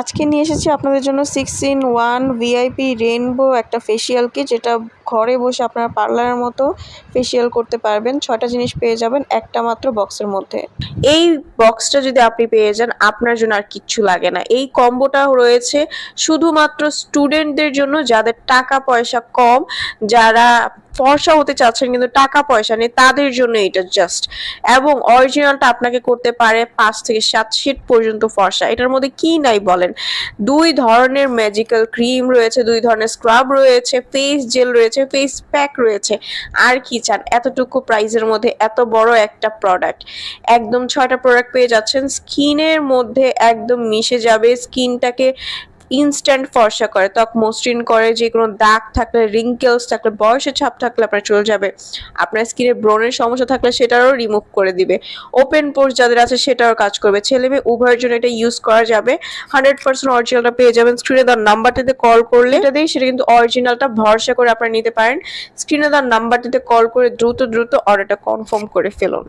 আজকে নিয়ে এসেছি আপনাদের জন্য six in one VIP rainbow একটা ফেসিয়াল কিট যেটা ঘরে বসে আপনারা পার্লারের মতো ফেসিয়াল করতে পারবেন। ছয়টা জিনিস পেয়ে যাবেন, একটা মাত্র বক্সের মধ্যে। এই বক্সটা যদি আপনি পেয়ে যান, আপনার জন্য আর কিচ্ছু লাগে না। এই কম্বোটা রয়েছে শুধুমাত্র স্টুডেন্টদের জন্য, যাদের টাকা পয়সা কম, যারা ফর্সা হতে চাচ্ছেন, কিন্তু টাকা পয়সা নেই, তাদের জন্য এটা জাস্ট এবং অরিজিনালটা আপনাকে করতে পারে পাঁচ থেকে সাত শীট পর্যন্ত ফর্সা। এটার মধ্যে কি নাই বলেন? দুই ধরনের ম্যাজিক্যাল ক্রিম রয়েছে, দুই ধরনের স্ক্রাব রয়েছে ফেস জেল রয়েছে ফেস প্যাক রয়েছে। আর কি চান? এতটুকু প্রাইসের মধ্যে এত বড় একটা প্রোডাক্ট একদম ছয়টা প্রোডাক্ট পেয়ে যাচ্ছেন স্কিনের মধ্যে একদম মিশে যাবে। স্কিনটাকে ইনস্ট্যান্ট ফর্সা করে, ত্বক মসৃণ করে যে কোনো দাগ থাকলে রিঙ্কেলস থাকলে, বয়সের ছাপ থাকলে আপনার চলে যাবে। আপনার স্কিনে ব্রণের সমস্যা থাকলে সেটারও রিমুভ করে দিবে। ওপেন পোর্স যাদের আছে সেটাও কাজ করবে। ছেলে মেয়ে উভয়ের জন্য এটা ইউজ করা যাবে। হান্ড্রেড পার্সেন্ট অরিজিনালটা পেয়ে যাবেন। স্ক্রিনে দেওয়ার নাম্বারটিতে কল করলে এটা দিয়ে সেটা কিন্তু অরিজিনালটা ভরসা করে আপনারা নিতে পারেন। স্ক্রিনে দেওয়ার নাম্বারটিতে কল করে দ্রুত দ্রুত অর্ডারটা কনফার্ম করে ফেলুন।